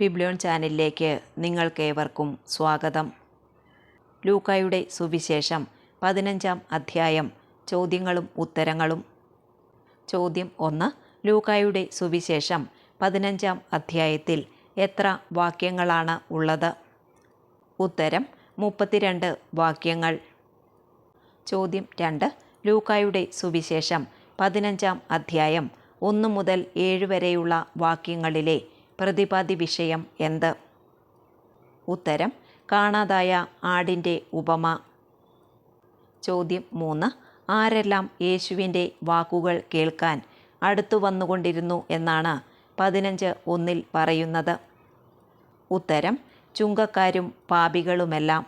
Biblion ചാനലിലേക്ക് നിങ്ങൾക്കേവർക്കും സ്വാഗതം. ലൂക്കായുടെ സുവിശേഷം പതിനഞ്ചാം അധ്യായം. ചോദ്യങ്ങളും ഉത്തരങ്ങളും. ചോദ്യം ഒന്ന്. ലൂക്കായുടെ സുവിശേഷം പതിനഞ്ചാം അധ്യായത്തിൽ എത്ര വാക്യങ്ങളാണ് ഉള്ളത്? ഉത്തരം മുപ്പത്തിരണ്ട് വാക്യങ്ങൾ. ചോദ്യം രണ്ട്. ലൂക്കായുടെ സുവിശേഷം പതിനഞ്ചാം അധ്യായം. ഒന്ന് മുതൽ ഏഴ് വരെയുള്ള വാക്യങ്ങളിലെ പ്രതിപാദ്യ വിഷയം എന്ത്? ഉത്തരം കാണാതായ ആടിന്റെ ഉപമ. ചോദ്യം മൂന്ന് ആരെല്ലാം യേശുവിന്റെ വാക്കുകൾ കേൾക്കാൻ അടുത്തു വന്നുകൊണ്ടിരുന്നു എന്നാണ് പതിനഞ്ച് ഒന്നിൽ പറയുന്നത്. ഉത്തരം ചുങ്കക്കാരും പാപികളുമെല്ലാം.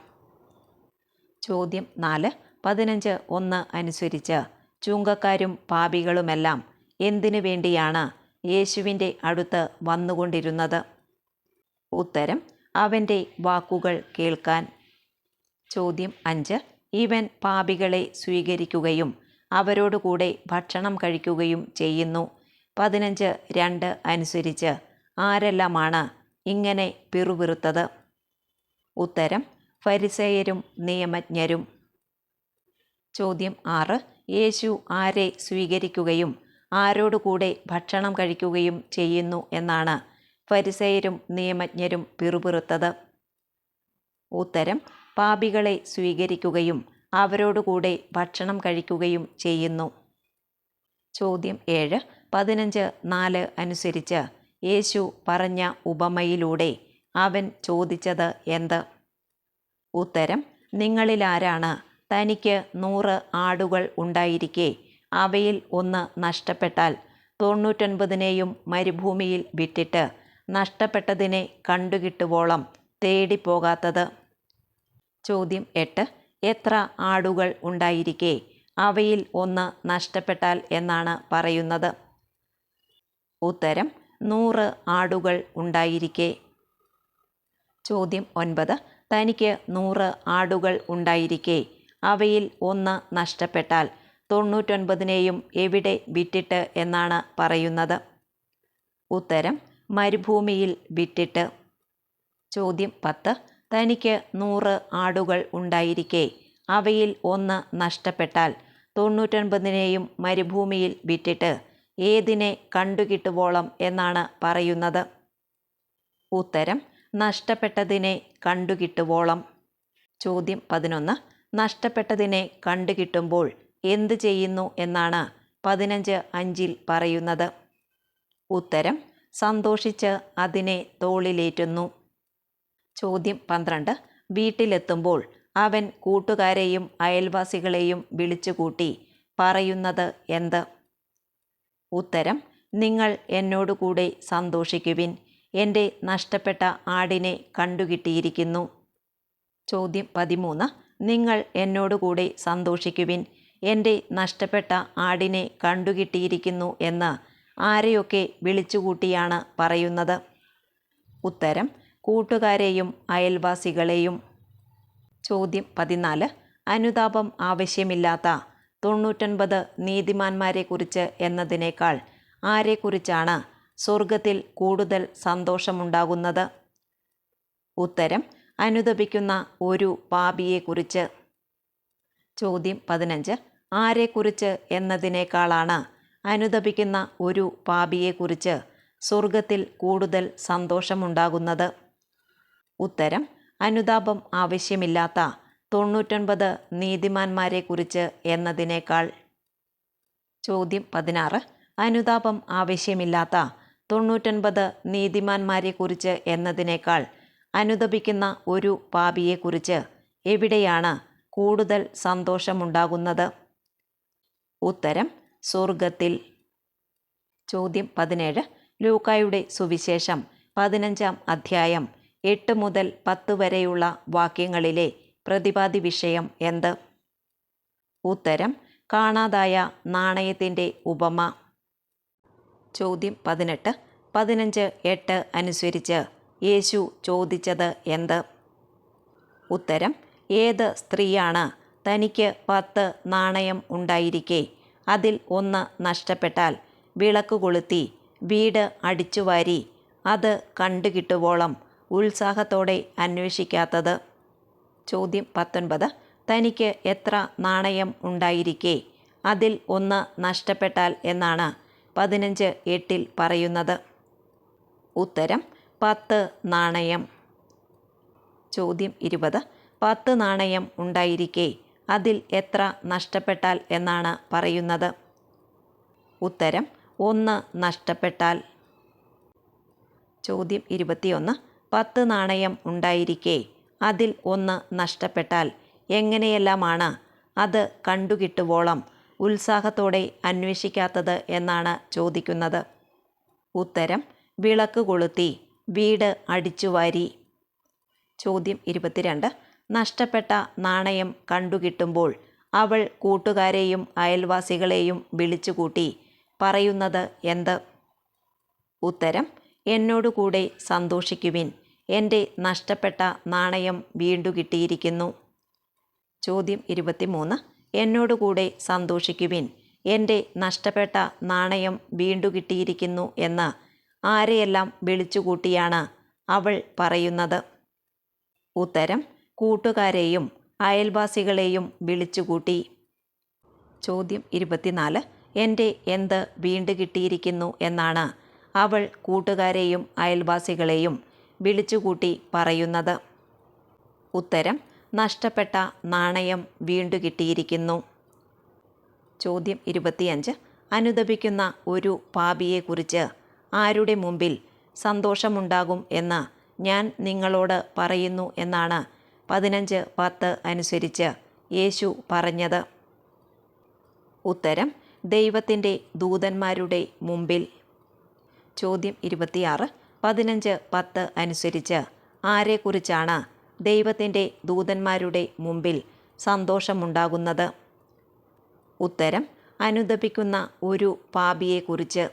ചോദ്യം നാല് പതിനഞ്ച് ഒന്ന് അനുസരിച്ച് ചുങ്കക്കാരും പാപികളുമെല്ലാം എന്തിനു വേണ്ടിയാണ് യേശുവിന്റെ അടുത്ത് വന്നുകൊണ്ടിരുന്നത്. ഉത്തരം അവന്റെ വാക്കുകൾ കേൾക്കാൻ. ചോദ്യം അഞ്ച് ഇവൻ പാപികളെ സ്വീകരിക്കുകയും അവരോടുകൂടെ ഭക്ഷണം കഴിക്കുകയും ചെയ്യുന്നു. പതിനഞ്ച് രണ്ട് അനുസരിച്ച് ആരെല്ലാമാണ് ഇങ്ങനെ പിറുപിറുത്തത്? ഉത്തരം ഫരിസേയരും നിയമജ്ഞരും. ചോദ്യം ആറ് യേശു ആരെ സ്വീകരിക്കുകയും ആരോടുകൂടെ ഭക്ഷണം കഴിക്കുകയും ചെയ്യുന്നു എന്നാണ് ഫരിസേയരും നിയമജ്ഞരും പിറുപിറുത്തത്. ഉത്തരം പാപികളെ സ്വീകരിക്കുകയും അവരോടുകൂടെ ഭക്ഷണം കഴിക്കുകയും ചെയ്യുന്നു. ചോദ്യം ഏഴ് പതിനഞ്ച് നാല് അനുസരിച്ച് യേശു പറഞ്ഞ ഉപമയിലൂടെ അവൻ ചോദിച്ചത് എന്ത്? ഉത്തരം നിങ്ങളിലാരാണ് തനിക്ക് നൂറ് ആടുകൾ ഉണ്ടായിരിക്കെ അവയിൽ ഒന്ന് നഷ്ടപ്പെട്ടാൽ തൊണ്ണൂറ്റൊൻപതിനെയും മരുഭൂമിയിൽ വിട്ടിട്ട് നഷ്ടപ്പെട്ടതിനെ കണ്ടുകിട്ടുവോളം തേടിപ്പോകാത്തത്. ചോദ്യം എട്ട്. എത്ര ആടുകൾ ഉണ്ടായിരിക്കെ? അവയിൽ ഒന്ന് നഷ്ടപ്പെട്ടാൽ എന്നാണ് പറയുന്നത്. ഉത്തരം നൂറ് ആടുകൾ ഉണ്ടായിരിക്കെ. ചോദ്യം ഒൻപത്. തനിക്ക് നൂറ് ആടുകൾ ഉണ്ടായിരിക്കെ. അവയിൽ ഒന്ന് നഷ്ടപ്പെട്ടാൽ തൊണ്ണൂറ്റൊൻപതിനെയും എവിടെ വിറ്റിട്ട് എന്നാണ് പറയുന്നത്? ഉത്തരം മരുഭൂമിയിൽ വിറ്റിട്ട്. ചോദ്യം പത്ത്. തനിക്ക് നൂറ് ആടുകൾ ഉണ്ടായിരിക്കെ. അവയിൽ ഒന്ന് നഷ്ടപ്പെട്ടാൽ തൊണ്ണൂറ്റൊൻപതിനെയും മരുഭൂമിയിൽ വിറ്റിട്ട് ഏതിനെ കണ്ടുകിട്ടുവോളം എന്നാണ് പറയുന്നത്? ഉത്തരം നഷ്ടപ്പെട്ടതിനെ കണ്ടുകിട്ടുവോളം. ചോദ്യം പതിനൊന്ന്. നഷ്ടപ്പെട്ടതിനെ കണ്ടുകിട്ടുമ്പോൾ എന്ത് ചെയ്യുന്നു എന്നാണ് പതിനഞ്ച് അഞ്ചിൽ പറയുന്നത്. ഉത്തരം സന്തോഷിച്ച് അതിനെ തോളിലേറ്റുന്നു. ചോദ്യം പന്ത്രണ്ട് വീട്ടിലെത്തുമ്പോൾ അവൻ കൂട്ടുകാരെയും അയൽവാസികളെയും വിളിച്ചുകൂട്ടി പറയുന്നത് എന്ത്? ഉത്തരം നിങ്ങൾ എന്നോടുകൂടെ സന്തോഷിക്കുവിൻ. എന്റെ നഷ്ടപ്പെട്ട ആടിനെ കണ്ടുകിട്ടിയിരിക്കുന്നു. ചോദ്യം പതിമൂന്ന് നിങ്ങൾ എന്നോടുകൂടെ സന്തോഷിക്കുവിൻ. എന്റെ നഷ്ടപ്പെട്ട ആടിനെ കണ്ടുകിട്ടിയിരിക്കുന്നു എന്ന് ആരെയൊക്കെ വിളിച്ചുകൂട്ടിയാണ് പറയുന്നത്? ഉത്തരം കൂട്ടുകാരെയും അയൽവാസികളെയും. ചോദ്യം പതിനാല്. അനുതാപം ആവശ്യമില്ലാത്ത തൊണ്ണൂറ്റൊൻപത് നീതിമാന്മാരെക്കുറിച്ച് എന്നതിനേക്കാൾ ആരെക്കുറിച്ചാണ് സ്വർഗത്തിൽ കൂടുതൽ സന്തോഷമുണ്ടാകുന്നത്? ഉത്തരം അനുദപിക്കുന്ന ഒരു പാപിയെക്കുറിച്ച്. ചോദ്യം പതിനഞ്ച്. ആരെക്കുറിച്ച് എന്നതിനേക്കാളാണ് അനുദപിക്കുന്ന ഒരു പാപിയെക്കുറിച്ച് സ്വർഗത്തിൽ കൂടുതൽ സന്തോഷമുണ്ടാകുന്നത്. ഉത്തരം അനുതാപം ആവശ്യമില്ലാത്ത തൊണ്ണൂറ്റൊൻപത് നീതിമാന്മാരെക്കുറിച്ച് എന്നതിനേക്കാൾ. ചോദ്യം പതിനാറ് അനുതാപം ആവശ്യമില്ലാത്ത തൊണ്ണൂറ്റൊൻപത് നീതിമാന്മാരെക്കുറിച്ച് എന്നതിനേക്കാൾ അനുദപിക്കുന്ന ഒരു പാപിയെക്കുറിച്ച് എവിടെയാണ് കൂടുതൽ സന്തോഷമുണ്ടാകുന്നത്? ഉത്തരം സ്വർഗത്തിൽ ചോദ്യം പതിനേഴ്. ലൂക്കായുടെ സുവിശേഷം പതിനഞ്ചാം അധ്യായം എട്ട് മുതൽ പത്ത് വരെയുള്ള വാക്യങ്ങളിലെ പ്രതിപാദി വിഷയം എന്ത്? ഉത്തരം കാണാതായ നാണയത്തിന്റെ ഉപമ. ചോദ്യം പതിനെട്ട്. പതിനഞ്ച് എട്ട് അനുസരിച്ച് യേശു ചോദിച്ചത് എന്ത്? ഉത്തരം ഏത് സ്ത്രീയാണ് തനിക്ക് പത്ത് നാണയം ഉണ്ടായിരിക്കെ. അതിൽ ഒന്ന് നഷ്ടപ്പെട്ടാൽ വിളക്ക് കൊളുത്തി വീട് അടിച്ചുവാരി അത് കണ്ടുകിട്ടുവോളം ഉത്സാഹത്തോടെ അന്വേഷിക്കാത്തത്. ചോദ്യം പത്തൊൻപത്. തനിക്ക് എത്ര നാണയം ഉണ്ടായിരിക്കെ? അതിൽ ഒന്ന് നഷ്ടപ്പെട്ടാൽ എന്നാണ് പതിനഞ്ച് എട്ടിൽ പറയുന്നത്. ഉത്തരം പത്ത് നാണയം. ചോദ്യം ഇരുപത്. പത്ത് നാണയം ഉണ്ടായിരിക്കെ. അതിൽ എത്ര നഷ്ടപ്പെട്ടാൽ എന്നാണ് പറയുന്നത്? ഉത്തരം ഒന്ന് നഷ്ടപ്പെട്ടാൽ. ചോദ്യം ഇരുപത്തിയൊന്ന്. പത്ത് നാണയം ഉണ്ടായിരിക്കേ. അതിൽ ഒന്ന് നഷ്ടപ്പെട്ടാൽ എങ്ങനെയെല്ലാമാണ്? അത് കണ്ടുകിട്ടുവോളം ഉത്സാഹത്തോടെ അന്വേഷിക്കാത്തത് എന്നാണ് ചോദിക്കുന്നത്. ഉത്തരം വിളക്ക് കൊളുത്തി വീട് അടിച്ചുവാരി. ചോദ്യം ഇരുപത്തിരണ്ട്. നഷ്ടപ്പെട്ട നാണയം കണ്ടുകിട്ടുമ്പോൾ അവൾ കൂട്ടുകാരെയും അയൽവാസികളെയും വിളിച്ചുകൂട്ടി പറയുന്നത് എന്ത്? ഉത്തരം എന്നോടുകൂടെ സന്തോഷിക്കുവിൻ. എന്റെ നഷ്ടപ്പെട്ട നാണയം വീണ്ടു കിട്ടിയിരിക്കുന്നു. ചോദ്യം ഇരുപത്തിമൂന്ന്. എന്നോടുകൂടെ സന്തോഷിക്കുവിൻ. എന്റെ നഷ്ടപ്പെട്ട നാണയം വീണ്ടു കിട്ടിയിരിക്കുന്നു എന്ന് ആരെയെല്ലാം വിളിച്ചുകൂട്ടിയാണ് അവൾ പറയുന്നത്? ഉത്തരം കൂട്ടുകാരെയും അയൽവാസികളെയും വിളിച്ചുകൂട്ടി. ചോദ്യം ഇരുപത്തിനാല്. എന്റെ എന്ത് വീണ്ടു കിട്ടിയിരിക്കുന്നു എന്നാണ് അവൾ കൂട്ടുകാരെയും അയൽവാസികളെയും വിളിച്ചുകൂട്ടി പറയുന്നത്. ഉത്തരം നഷ്ടപ്പെട്ട നാണയം വീണ്ടു കിട്ടിയിരിക്കുന്നു. ചോദ്യം ഇരുപത്തിയഞ്ച്. അനുദപിക്കുന്ന ഒരു പാപിയെക്കുറിച്ച് ആരുടെ മുമ്പിൽ സന്തോഷമുണ്ടാകും എന്ന് ഞാൻ നിങ്ങളോട് പറയുന്നു എന്നാണ് പതിനഞ്ച് പത്ത് അനുസരിച്ച് യേശു പറഞ്ഞത്. ഉത്തരം ദൈവത്തിന്റെ ദൂതന്മാരുടെ മുമ്പിൽ. ചോദ്യം ഇരുപത്തിയാറ് പതിനഞ്ച് പത്ത് അനുസരിച്ച് ആരെക്കുറിച്ചാണ് ദൈവത്തിന്റെ ദൂതന്മാരുടെ മുമ്പിൽ സന്തോഷമുണ്ടാകുന്നത്? ഉത്തരം അനുദപിക്കുന്ന ഒരു പാപിയെക്കുറിച്ച്.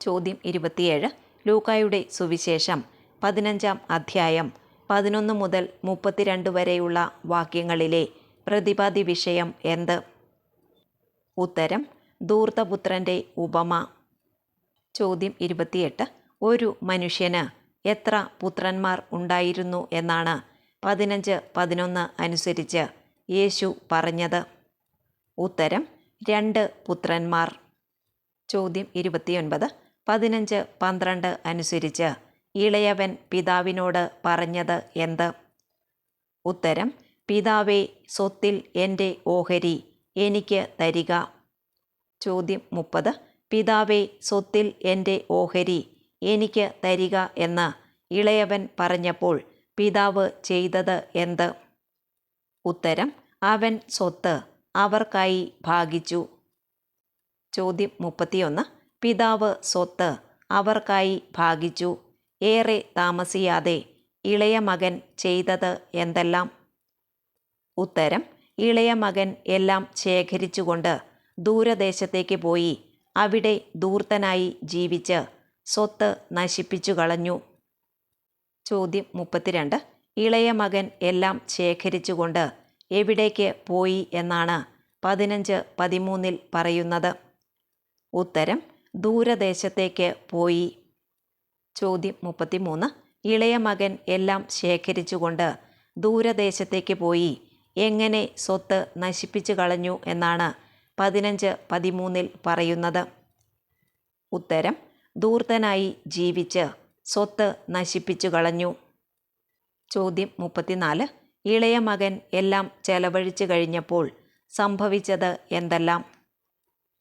ചോദ്യം ഇരുപത്തിയേഴ് ലൂക്കായുടെ സുവിശേഷം പതിനഞ്ചാം അധ്യായം പതിനൊന്ന് മുതൽ മുപ്പത്തിരണ്ട് വരെയുള്ള വാക്യങ്ങളിലെ പ്രതിപാദി വിഷയം എന്ത്? ഉത്തരം ധൂർത്തപുത്രന്റെ ഉപമ. ചോദ്യം ഇരുപത്തിയെട്ട്. ഒരു മനുഷ്യന് എത്ര പുത്രന്മാർ ഉണ്ടായിരുന്നു എന്നാണ് പതിനഞ്ച് പതിനൊന്ന് അനുസരിച്ച് യേശു പറഞ്ഞത്. ഉത്തരം രണ്ട് പുത്രന്മാർ. ചോദ്യം ഇരുപത്തിയൊൻപത്. പതിനഞ്ച് പന്ത്രണ്ട് അനുസരിച്ച് ഇളയവൻ പിതാവിനോട് പറഞ്ഞത് എന്ത്? ഉത്തരം പിതാവേ സ്വത്തിൽ എന്റെ ഓഹരി എനിക്ക് തരിക. ചോദ്യം മുപ്പത് പിതാവേ സ്വത്തിൽ എന്റെ ഓഹരി എനിക്ക് തരിക എന്ന് ഇളയവൻ പറഞ്ഞപ്പോൾ പിതാവ് ചെയ്തത് എന്ത്? ഉത്തരം അവൻ സ്വത്ത് അവർക്കായി ഭാഗിച്ചു. ചോദ്യം മുപ്പത്തിയൊന്ന് പിതാവ് സ്വത്ത് അവർക്കായി ഭാഗിച്ചു. ഏറെ താമസിയാതെ ഇളയ മകൻ ചെയ്തത് എന്തെല്ലാം? ഉത്തരം ഇളയ മകൻ എല്ലാം ശേഖരിച്ചുകൊണ്ട് ദൂരദേശത്തേക്ക് പോയി അവിടെ ദൂർത്തനായി ജീവിച്ച് സ്വത്ത് നശിപ്പിച്ചു കളഞ്ഞു. ചോദ്യം മുപ്പത്തിരണ്ട് ഇളയ മകൻ എല്ലാം ശേഖരിച്ചുകൊണ്ട് എവിടേക്ക് പോയി എന്നാണ് പതിനഞ്ച് പതിമൂന്നിൽ പറയുന്നത്. ഉത്തരം ദൂരദേശത്തേക്ക് പോയി ചോദ്യം മുപ്പത്തിമൂന്ന്. ഇളയ മകൻ എല്ലാം ശേഖരിച്ചുകൊണ്ട് ദൂരദേശത്തേക്ക് പോയി. എങ്ങനെ സ്വത്ത് നശിപ്പിച്ചു കളഞ്ഞു എന്നാണ് പതിനഞ്ച് പതിമൂന്നിൽ പറയുന്നത്. ഉത്തരം ദൂർത്തനായി ജീവിച്ച് സ്വത്ത് നശിപ്പിച്ചു കളഞ്ഞു. ചോദ്യം മുപ്പത്തിനാല്. ഇളയ മകൻ എല്ലാം ചെലവഴിച്ചു കഴിഞ്ഞപ്പോൾ സംഭവിച്ചത് എന്തെല്ലാം?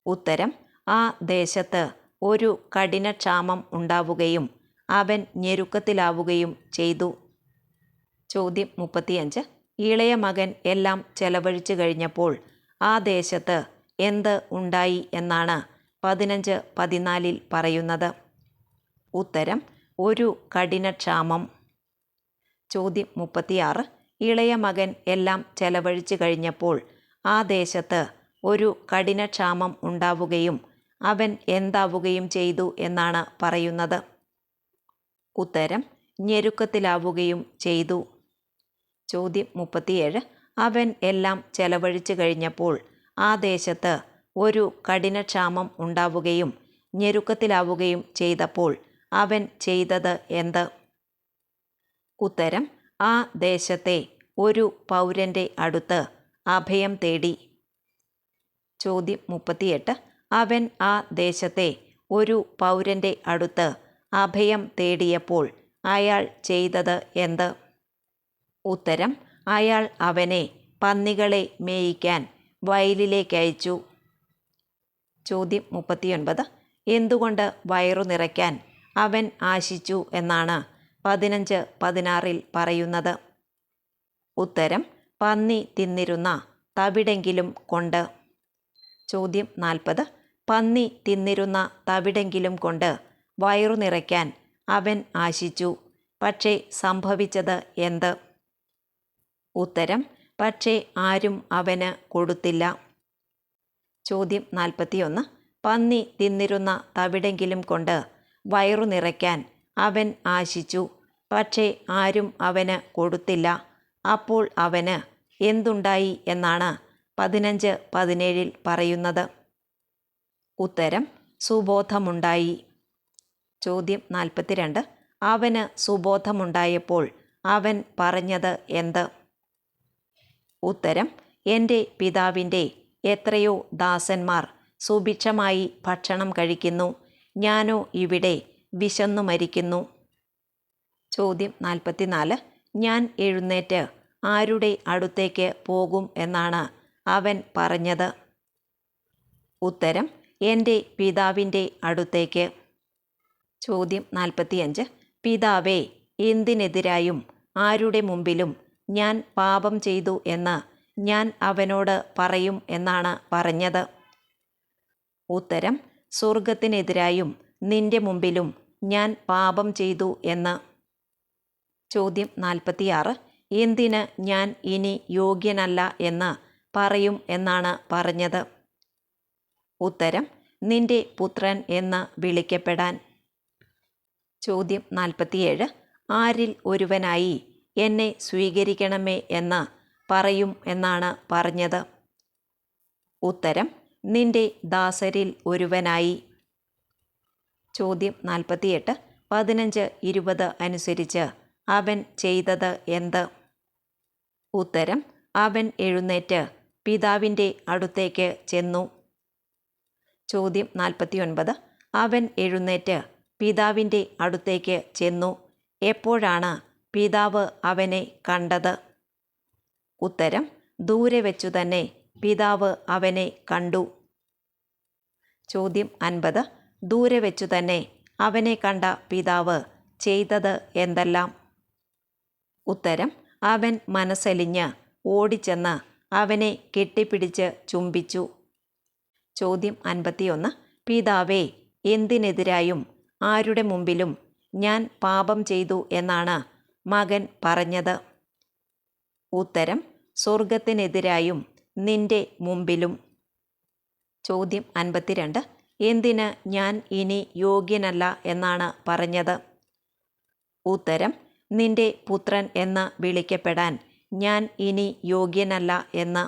ഉത്തരം ആ ദേശത്ത് ഒരു കഠിനക്ഷാമം ഉണ്ടാവുകയും അവൻ ഞെരുക്കത്തിലാവുകയും ചെയ്തു. ചോദ്യം മുപ്പത്തിയഞ്ച്. ഇളയ മകൻ എല്ലാം ചെലവഴിച്ചു കഴിഞ്ഞപ്പോൾ ആ ദേശത്ത് എന്ത് ഉണ്ടായി എന്നാണ് പതിനഞ്ച് പതിനാലിൽ പറയുന്നത്. ഉത്തരം ഒരു കഠിനക്ഷാമം. ചോദ്യം മുപ്പത്തിയാറ്. ഇളയ മകൻ എല്ലാം ചെലവഴിച്ചു കഴിഞ്ഞപ്പോൾ ആ ദേശത്ത് ഒരു കഠിനക്ഷാമം ഉണ്ടാവുകയും അവൻ എന്താവുകയും ചെയ്തു എന്നാണ് പറയുന്നത്. ഉത്തരം ഞെരുക്കത്തിലാവുകയും ചെയ്തു. ചോദ്യം മുപ്പത്തിയേഴ്. അവൻ എല്ലാം ചെലവഴിച്ചു കഴിഞ്ഞപ്പോൾ ആ ദേശത്ത് ഒരു കഠിനക്ഷാമം ഉണ്ടാവുകയും ഞെരുക്കത്തിലാവുകയും ചെയ്തപ്പോൾ അവൻ ചെയ്തത് എന്ത്? ഉത്തരം ആ ദേശത്തെ ഒരു പൗരന്റെ അടുത്ത് അഭയം തേടി. ചോദ്യം മുപ്പത്തിയെട്ട്. അവൻ ആ ദേശത്തെ ഒരു പൗരന്റെ അടുത്ത് അഭയം തേടിയപ്പോൾ അയാൾ ചെയ്തത് എന്ത്? ഉത്തരം അയാൾ അവനെ പന്നികളെ മേയിക്കാൻ വയലിലേക്കയച്ചു ചോദ്യം മുപ്പത്തിയൊൻപത്. എന്തുകൊണ്ട് വയറു നിറയ്ക്കാൻ അവൻ ആശിച്ചു എന്നാണ് പതിനഞ്ച് പതിനാറിൽ പറയുന്നത്. ഉത്തരം പന്നി തിന്നിരുന്ന തവിടെങ്കിലും കൊണ്ട്. ചോദ്യം നാൽപ്പത്. പന്നി തിന്നിരുന്ന തവിടെങ്കിലും കൊണ്ട് വയറു നിറയ്ക്കാൻ അവൻ ആശിച്ചു. പക്ഷേ സംഭവിച്ചത് എന്ത്? ഉത്തരം പക്ഷേ ആരും അവന് കൊടുത്തില്ല. ചോദ്യം നാൽപ്പത്തിയൊന്ന്. പന്നി തിന്നിരുന്ന തവിടെങ്കിലും കൊണ്ട് വയറു നിറയ്ക്കാൻ അവൻ ആശിച്ചു. പക്ഷേ ആരും അവന് കൊടുത്തില്ല. അപ്പോൾ അവന് എന്തുണ്ടായി എന്നാണ് പതിനഞ്ച് പതിനേഴിൽ പറയുന്നത്. ഉത്തരം സുബോധമുണ്ടായി. ചോദ്യം നാൽപ്പത്തിരണ്ട്. അവന് സുബോധമുണ്ടായപ്പോൾ അവൻ പറഞ്ഞത് എന്ത്? ഉത്തരം എന്റെ പിതാവിന്റെ എത്രയോ ദാസന്മാർ സുഭിക്ഷമായി ഭക്ഷണം കഴിക്കുന്നു. ഞാനോ ഇവിടെ വിശന്നു മരിക്കുന്നു. ചോദ്യം നാൽപ്പത്തിനാല്. ഞാൻ എഴുന്നേറ്റ് ആരുടെ അടുത്തേക്ക് പോകും എന്നാണ് അവൻ പറഞ്ഞത്? ഉത്തരം എന്റെ പിതാവിന്റെ അടുത്തേക്ക്. ചോദ്യം നാൽപ്പത്തിയഞ്ച് പിതാവേ എന്തിനെതിരായും ആരുടെ മുമ്പിലും ഞാൻ പാപം ചെയ്തു എന്ന് ഞാൻ അവനോട് പറയും എന്നാണ് പറഞ്ഞത്? ഉത്തരം സ്വർഗത്തിനെതിരായും നിന്റെ മുമ്പിലും ഞാൻ പാപം ചെയ്തു എന്ന്. ചോദ്യം നാൽപ്പത്തിയാറ് എന്തിന് ഞാൻ ഇനി യോഗ്യനല്ല എന്ന് പറയും എന്നാണ് പറഞ്ഞത്? ഉത്തരം നിന്റെ പുത്രൻ എന്ന് വിളിക്കപ്പെടാൻ ചോദ്യം നാൽപ്പത്തിയേഴ്. ആരിൽ ഒരുവനായി എന്നെ സ്വീകരിക്കണമേ എന്ന് പറയും എന്നാണ് പറഞ്ഞത്. ഉത്തരം നിന്റെ ദാസരിൽ ഒരുവനായി. ചോദ്യം നാൽപ്പത്തിയെട്ട്. പതിനഞ്ച് ഇരുപത് അനുസരിച്ച് അവൻ ചെയ്തത് എന്ത്? ഉത്തരം അവൻ എഴുന്നേറ്റ് പിതാവിന്റെ അടുത്തേക്ക് ചെന്നു. ചോദ്യം നാൽപ്പത്തിയൊൻപത്. അവൻ എഴുന്നേറ്റ് പിതാവിന്റെ അടുത്തേക്ക് ചെന്നു. എപ്പോഴാണ് പിതാവ് അവനെ കണ്ടത്? ഉത്തരം ദൂരെ വെച്ചു തന്നെ പിതാവ് അവനെ കണ്ടു. ചോദ്യം അൻപത് ദൂരെ വെച്ചു തന്നെ അവനെ കണ്ട പിതാവ് ചെയ്തത് എന്തെല്ലാം? ഉത്തരം അവൻ മനസ്സലിഞ്ഞ് ഓടിച്ചെന്ന് അവനെ കെട്ടിപ്പിടിച്ച് ചുംബിച്ചു. ചോദ്യം അൻപത്തിയൊന്ന് പിതാവേ എന്തിനെതിരായും ആരുടെ മുമ്പിലും ഞാൻ പാപം ചെയ്തു എന്നാണ് മകൻ പറഞ്ഞത്. ഉത്തരം സ്വർഗത്തിനെതിരായും നിന്റെ മുമ്പിലും. ചോദ്യം അൻപത്തിരണ്ട്. എന്തിന് ഞാൻ ഇനി യോഗ്യനല്ല എന്നാണ് പറഞ്ഞത്? ഉത്തരം നിന്റെ പുത്രൻ എന്ന് വിളിക്കപ്പെടാൻ ഞാൻ ഇനി യോഗ്യനല്ല എന്ന്.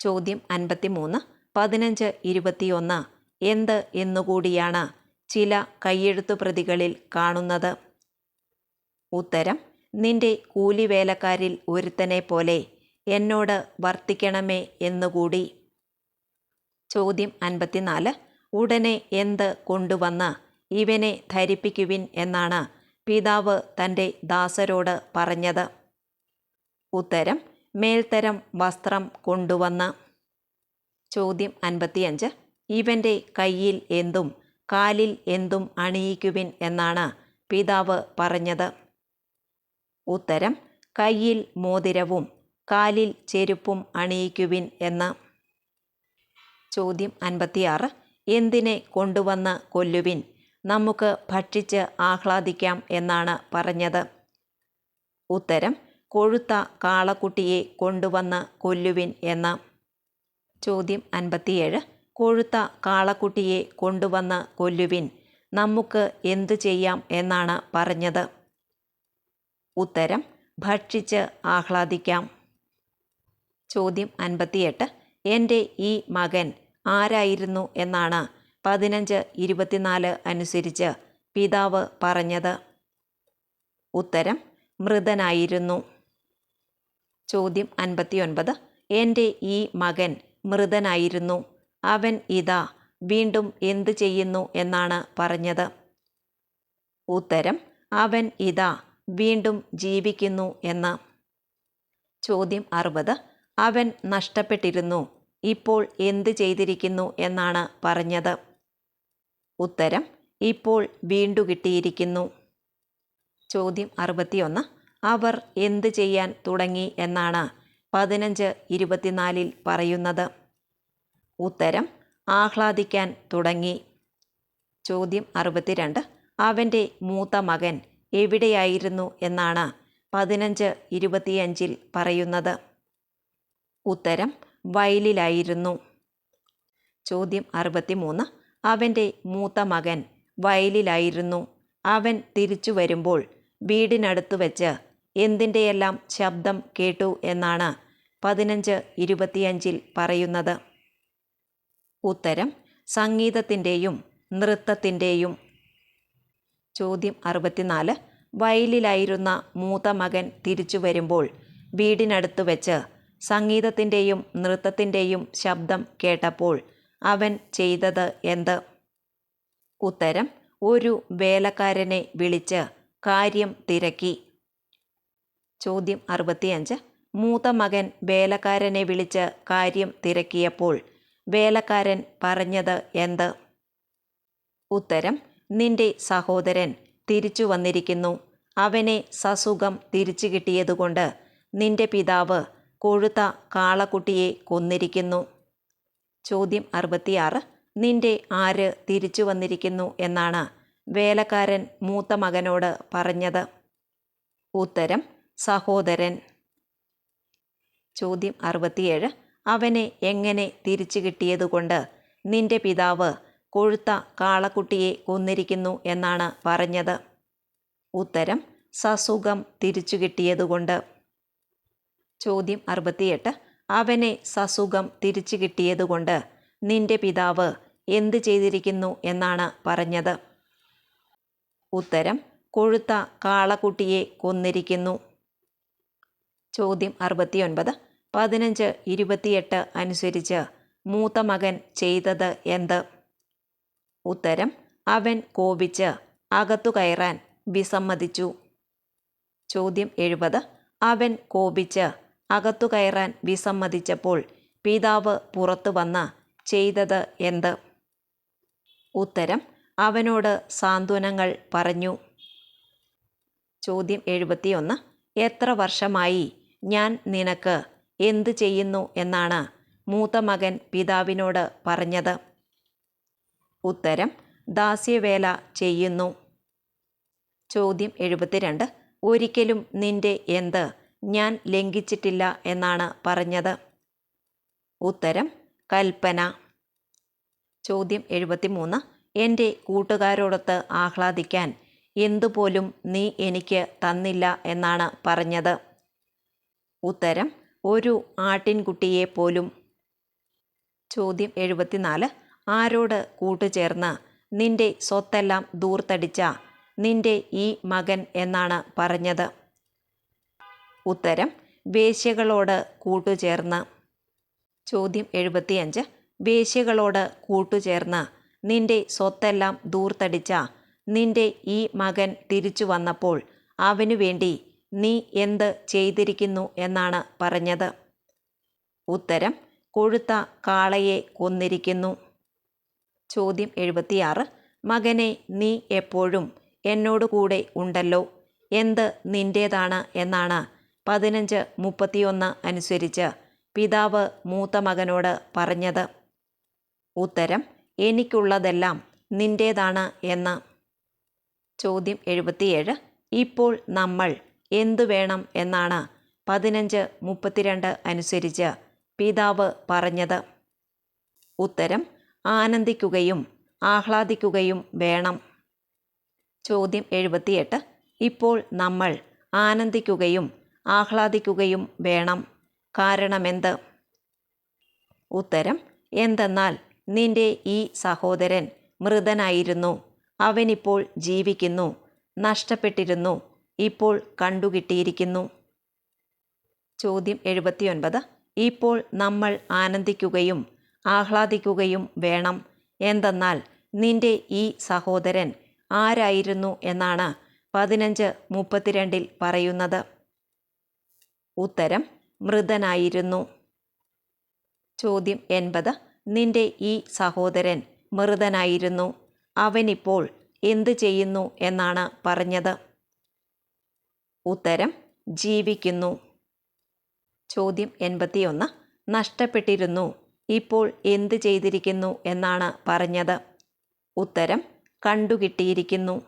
ചോദ്യം അൻപത്തിമൂന്ന്. പതിനഞ്ച് ഇരുപത്തിയൊന്ന്. എന്ത് എന്നുകൂടിയാണ് ചില കയ്യെഴുത്തു പ്രതികളിൽ കാണുന്നത്. ഉത്തരം നിന്റെ കൂലിവേലക്കാരിൽ ഒരുത്തനെ പോലെ എന്നോട് വർത്തിക്കണമേ എന്നുകൂടി. ചോദ്യം അൻപത്തിനാല് ഉടനെ എന്ത് കൊണ്ടുവന്ന് ഇവനെ ധരിപ്പിക്കുവിൻ എന്നാണ് പിതാവ് തന്റെ ദാസരോട് പറഞ്ഞത്. ഉത്തരം മേൽത്തരം വസ്ത്രം കൊണ്ടുവന്ന് ചോദ്യം അൻപത്തിയഞ്ച് ഇവന്റെ കയ്യിൽ എന്തും കാലിൽ എന്തും അണിയിക്കുവിൻ എന്നാണ് പിതാവ് പറഞ്ഞത്. ഉത്തരം കയ്യിൽ മോതിരവും കാലിൽ ചെരുപ്പും അണിയിക്കുവിൻ എന്ന്. ചോദ്യം അൻപത്തിയാറ് എന്തിനെ കൊണ്ടുവന്ന് കൊല്ലുവിൻ? നമുക്ക് ഭക്ഷിച്ച് ആഹ്ലാദിക്കാം എന്നാണ് പറഞ്ഞത്. ഉത്തരം കൊഴുത്ത കാളക്കുട്ടിയെ കൊണ്ടുവന്ന് കൊല്ലുവിൻ എന്ന്. ചോദ്യം അൻപത്തിയേഴ് കൊഴുത്ത കാളക്കുട്ടിയെ കൊണ്ടുവന്ന് കൊല്ലുവിൻ നമുക്ക് എന്തു ചെയ്യാം എന്നാണ് പറഞ്ഞത്? ഉത്തരം ഭക്ഷിച്ച് ആഹ്ലാദിക്കാം. ചോദ്യം അൻപത്തിയെട്ട്. എന്റെ ഈ മകൻ ആരായിരുന്നു എന്നാണ് പതിനഞ്ച് ഇരുപത്തിനാല് അനുസരിച്ച് പിതാവ് പറഞ്ഞത്. ഉത്തരം മൃതനായിരുന്നു. ചോദ്യം അൻപത്തിയൊൻപത്. എന്റെ ഈ മകൻ മൃതനായിരുന്നു. അവൻ ഇതാ വീണ്ടും എന്തു ചെയ്യുന്നു എന്നാണ് പറഞ്ഞത്. ഉത്തരം അവൻ ഇതാ വീണ്ടും ജീവിക്കുന്നു എന്ന്. ചോദ്യം അറുപത് അവൻ നഷ്ടപ്പെട്ടിരുന്നു ഇപ്പോൾ എന്തു ചെയ്തിരിക്കുന്നു എന്നാണ് പറഞ്ഞത്. ഉത്തരം ഇപ്പോൾ വീണ്ടു കിട്ടിയിരിക്കുന്നു. ചോദ്യം അറുപത്തിയൊന്ന് അവർ എന്തു ചെയ്യാൻ തുടങ്ങി എന്നാണ് പതിനഞ്ച് ഇരുപത്തിനാലിൽ പറയുന്നത്. ഉത്തരം ആഹ്ലാദിക്കാൻ തുടങ്ങി. ചോദ്യം അറുപത്തിരണ്ട്. അവന്റെ മൂത്ത മകൻ എവിടെയായിരുന്നു എന്നാണ് പതിനഞ്ച് ഇരുപത്തിയഞ്ചിൽ പറയുന്നത്. ഉത്തരം വയലിലായിരുന്നു. ചോദ്യം അറുപത്തിമൂന്ന്. അവന്റെ മൂത്ത മകൻ വയലിലായിരുന്നു. അവൻ തിരിച്ചു വരുമ്പോൾ വീടിനടുത്ത് വെച്ച് എന്തിന്റെയെല്ലാം ശബ്ദം കേട്ടു എന്നാണ് പതിനഞ്ച് ഇരുപത്തിയഞ്ചിൽ പറയുന്നത്. ഉത്തരം സംഗീതത്തിന്റെയും നൃത്തത്തിന്റെയും. ചോദ്യം അറുപത്തിനാല്. വയലിലായിരുന്ന മൂത്ത മകൻ തിരിച്ചു വരുമ്പോൾ വീടിനടുത്ത് വെച്ച് സംഗീതത്തിന്റെയും നൃത്തത്തിന്റെയും ശബ്ദം കേട്ടപ്പോൾ അവൻ ചെയ്തത് എന്ത്? ഉത്തരം ഒരു വേലക്കാരനെ വിളിച്ച് കാര്യം തിരക്കി. ചോദ്യം അറുപത്തിയഞ്ച്. മൂത്ത മകൻ വേലക്കാരനെ വിളിച്ച് കാര്യം തിരക്കിയപ്പോൾ വേലക്കാരൻ പറഞ്ഞത് എന്ത്? ഉത്തരം നിന്റെ സഹോദരൻ തിരിച്ചു വന്നിരിക്കുന്നു. അവനെ സസുഖം തിരിച്ചു കിട്ടിയതുകൊണ്ട് നിന്റെ പിതാവ് കൊഴുത്ത കാളക്കുട്ടിയെ കൊന്നിരിക്കുന്നു. ചോദ്യം അറുപത്തിയാറ്. നിന്റെ ആര് തിരിച്ചു വന്നിരിക്കുന്നു എന്നാണ് വേലക്കാരൻ മൂത്ത മകനോട് പറഞ്ഞത്. ഉത്തരം സഹോദരൻ. ചോദ്യം അറുപത്തിയേഴ്. അവനെ എങ്ങനെ തിരിച്ചു കിട്ടിയതുകൊണ്ട് നിന്റെ പിതാവ് കൊഴുത്ത കാളക്കുട്ടിയെ കൊന്നിരിക്കുന്നു എന്നാണ് പറഞ്ഞത്. ഉത്തരം സസുഖം തിരിച്ചു കിട്ടിയതുകൊണ്ട്. ചോദ്യം അറുപത്തിയെട്ട്. അവനെ സസുഖം തിരിച്ചു കിട്ടിയതുകൊണ്ട് നിന്റെ പിതാവ് എന്ത് ചെയ്തിരിക്കുന്നു എന്നാണ് പറഞ്ഞത്. ഉത്തരം കൊഴുത്ത കാളക്കുട്ടിയെ കൊന്നിരിക്കുന്നു. ചോദ്യം അറുപത്തിയൊൻപത്. പതിനഞ്ച് ഇരുപത്തിയെട്ട് അനുസരിച്ച് മൂത്ത മകൻ ചെയ്തത് എന്ത്? ഉത്തരം അവൻ കോപിച്ച് അകത്തു കയറാൻ വിസമ്മതിച്ചു. ചോദ്യം എഴുപത്. അവൻ കോപിച്ച് അകത്തു കയറാൻ വിസമ്മതിച്ചപ്പോൾ പിതാവ് പുറത്തു വന്ന് ചെയ്തത് എന്ത്? ഉത്തരം അവനോട് സാന്ത്വനങ്ങൾ പറഞ്ഞു. ചോദ്യം എഴുപത്തിയൊന്ന്. എത്ര വർഷമായി ഞാൻ നിനക്ക് എന്തു ചെയ്യുന്നു എന്നാണ് മൂത്ത മകൻ പിതാവിനോട് പറഞ്ഞത്. ഉത്തരം ദാസ്യവേല ചെയ്യുന്നു. ചോദ്യം എഴുപത്തിരണ്ട് ഒരിക്കലും നിന്റെ എന്ത് ഞാൻ ലംഘിച്ചിട്ടില്ല എന്നാണ് പറഞ്ഞത്. ഉത്തരം കൽപ്പന. ചോദ്യം എഴുപത്തിമൂന്ന് എന്റെ കൂട്ടുകാരോടൊത്ത് ആഹ്ലാദിക്കാൻ എന്തുപോലും നീ എനിക്ക് തന്നില്ല എന്നാണ് പറഞ്ഞത്. ഉത്തരം ഒരു ആട്ടിൻകുട്ടിയെ പോലും ചോദ്യം എഴുപത്തിനാല്. ആരോട് കൂട്ടുചേർന്ന്? നിന്റെ സ്വത്തെല്ലാം ദൂർത്തടിച്ച നിന്റെ ഈ മകൻ എന്നാണ് പറഞ്ഞത്. ഉത്തരം വേശ്യകളോട് കൂട്ടുചേർന്ന്. ചോദ്യം എഴുപത്തിയഞ്ച്. വേശ്യകളോട് കൂട്ടുചേർന്ന്. നിന്റെ സ്വത്തെല്ലാം ദൂർത്തടിച്ച നിന്റെ ഈ മകൻ തിരിച്ചു വന്നപ്പോൾ അവനു വേണ്ടി നീ എന്ത് ചെയ്തിരിക്കുന്നു എന്നാണ് പറഞ്ഞത്. ഉത്തരം കൊഴുത്ത കാളയെ കൊന്നിരിക്കുന്നു. ചോദ്യം എഴുപത്തിയാറ്. മകനെ നീ എപ്പോഴും എന്നോട് കൂടെ ഉണ്ടല്ലോ. എന്ത് നിന്റേതാണ് എന്നാണ് പതിനഞ്ച് മുപ്പത്തിയൊന്ന് അനുസരിച്ച് പിതാവ് മൂത്ത മകനോട് പറഞ്ഞത്. ഉത്തരം എനിക്കുള്ളതെല്ലാം നിന്റേതാണ് എന്ന്. ചോദ്യം എഴുപത്തിയേഴ്. ഇപ്പോൾ നമ്മൾ എന്തു വേണം എന്നാണ് പതിനഞ്ച് മുപ്പത്തിരണ്ട് അനുസരിച്ച് പിതാവ് പറഞ്ഞത്. ഉത്തരം ആനന്ദിക്കുകയും ആഹ്ലാദിക്കുകയും വേണം. ചോദ്യം എഴുപത്തിയെട്ട്. ഇപ്പോൾ നമ്മൾ ആനന്ദിക്കുകയും ആഹ്ലാദിക്കുകയും വേണം. കാരണമെന്ത്? ഉത്തരം എന്തെന്നാൽ നിന്റെ ഈ സഹോദരൻ മൃതനായിരുന്നു. അവനിപ്പോൾ ജീവിക്കുന്നു നഷ്ടപ്പെട്ടിരുന്നു. ഇപ്പോൾ കണ്ടുകിട്ടിയിരിക്കുന്നു ചോദ്യം എഴുപത്തിയൊൻപത്. ഇപ്പോൾ നമ്മൾ ആനന്ദിക്കുകയും ആഹ്ലാദിക്കുകയും വേണം. എന്തെന്നാൽ നിന്റെ ഈ സഹോദരൻ ആരായിരുന്നു എന്നാണ് പതിനഞ്ച് മുപ്പത്തിരണ്ടിൽ പറയുന്നത്. ഉത്തരം മൃതനായിരുന്നു. ചോദ്യം എൺപത്. നിന്റെ ഈ സഹോദരൻ മൃതനായിരുന്നു. അവനിപ്പോൾ എന്തു ചെയ്യുന്നു എന്നാണ് പറഞ്ഞത്. ഉത്തരം ജീവിക്കുന്നു. ചോദ്യം എൺപത്തിയൊന്ന്. നഷ്ടപ്പെട്ടിരുന്നു. ഇപ്പോൾ എന്ത് ചെയ്തിരിക്കുന്നു എന്നാണ് പറഞ്ഞത്. ഉത്തരം കണ്ടുകിട്ടിയിരിക്കുന്നു.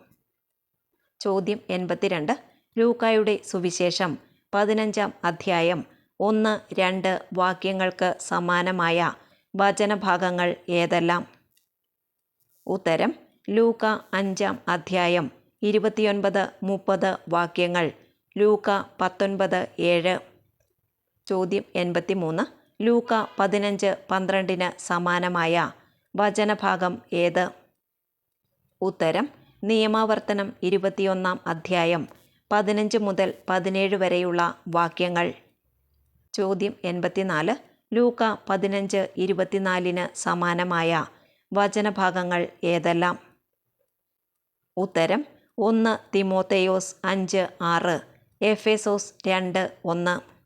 ചോദ്യം എൺപത്തിരണ്ട്. ലൂക്കായുടെ സുവിശേഷം പതിനഞ്ചാം അധ്യായം ഒന്ന് രണ്ട് വാക്യങ്ങൾക്ക് സമാനമായ വചനഭാഗങ്ങൾ ഏതെല്ലാം? ഉത്തരം ലൂക്ക അഞ്ചാം അധ്യായം ഇരുപത്തിയൊൻപത് മുപ്പത് വാക്യങ്ങൾ ലൂക്ക പത്തൊൻപത് ഏഴ്. ചോദ്യം എൺപത്തി മൂന്ന് ലൂക്ക പതിനഞ്ച് പന്ത്രണ്ടിന് സമാനമായ വചനഭാഗം ഏത്? ഉത്തരം നിയമാവർത്തനം ഇരുപത്തിയൊന്നാം അധ്യായം പതിനഞ്ച് മുതൽ പതിനേഴ് വരെയുള്ള വാക്യങ്ങൾ. ചോദ്യം എൺപത്തിനാല്. ലൂക്ക പതിനഞ്ച് ഇരുപത്തിനാലിന് സമാനമായ വചനഭാഗങ്ങൾ ഏതെല്ലാം? ഉത്തരം ഒന്ന് തിമോത്തയോസ് അഞ്ച് ആറ്. എഫേസോസ് രണ്ട് ഒന്ന്.